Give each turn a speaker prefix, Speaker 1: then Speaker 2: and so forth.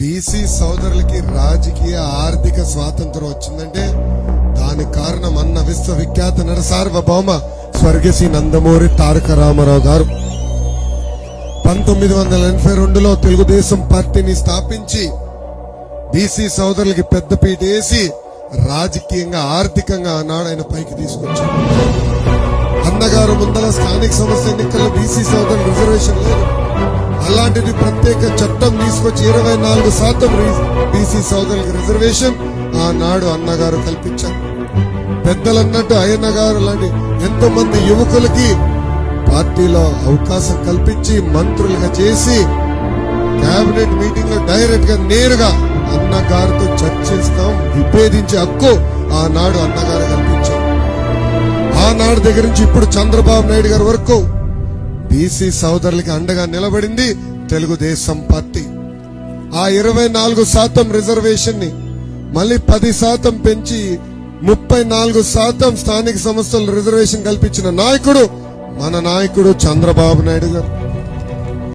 Speaker 1: BC సోదరులకి రాజకీయ ఆర్థిక స్వాతంత్రం వచ్చిందంటే దానికి కారణం అన్న విశ్వవిఖ్యాత నరసార్వభౌమ స్వర్గశ్రీ నందమూరి తారక రామారావు గారు. పంతొమ్మిది వందల ఎనభై రెండులో తెలుగుదేశం పార్టీని స్థాపించి బీసీ సోదరులకి పెద్దపీట వేసి రాజకీయంగా ఆర్థికంగా ఆనాడు ఆయన పైకి తీసుకొచ్చారు. అన్నగారు ముందల స్థానిక సంస్థ ఎన్నికల్లో బీసీ సోదరులు రిజర్వేషన్ లేదు. అలాంటిది ప్రత్యేక చట్టం తీసుకొచ్చి ఇరవై నాలుగు శాతం బీసీ సోదరులకు రిజర్వేషన్ ఆనాడు అన్నగారు కల్పించారు. పెద్దలన్నట్టు అయ్యన్న గారు లాంటి ఎంతో మంది యువకులకి పార్టీలో అవకాశం కల్పించి మంత్రులుగా చేసి కేబినెట్ మీటింగ్లో డైరెక్ట్గా నేరుగా అన్నగారితో చర్చిస్తాం విభేదించే హక్కు ఆనాడు అన్నగారు కల్పించారు. ఆనాడు దగ్గర నుంచి ఇప్పుడు చంద్రబాబు నాయుడు గారి వరకు బీసీ సోదరులకి అండగా నిలబడింది తెలుగుదేశం పార్టీ. ఆ ఇరవై నాలుగు శాతం రిజర్వేషన్ని మళ్ళీ పది శాతం పెంచి ముప్పై నాలుగు శాతం స్థానిక సంస్థలు రిజర్వేషన్ కల్పించిన నాయకుడు మన నాయకుడు చంద్రబాబు నాయుడు గారు.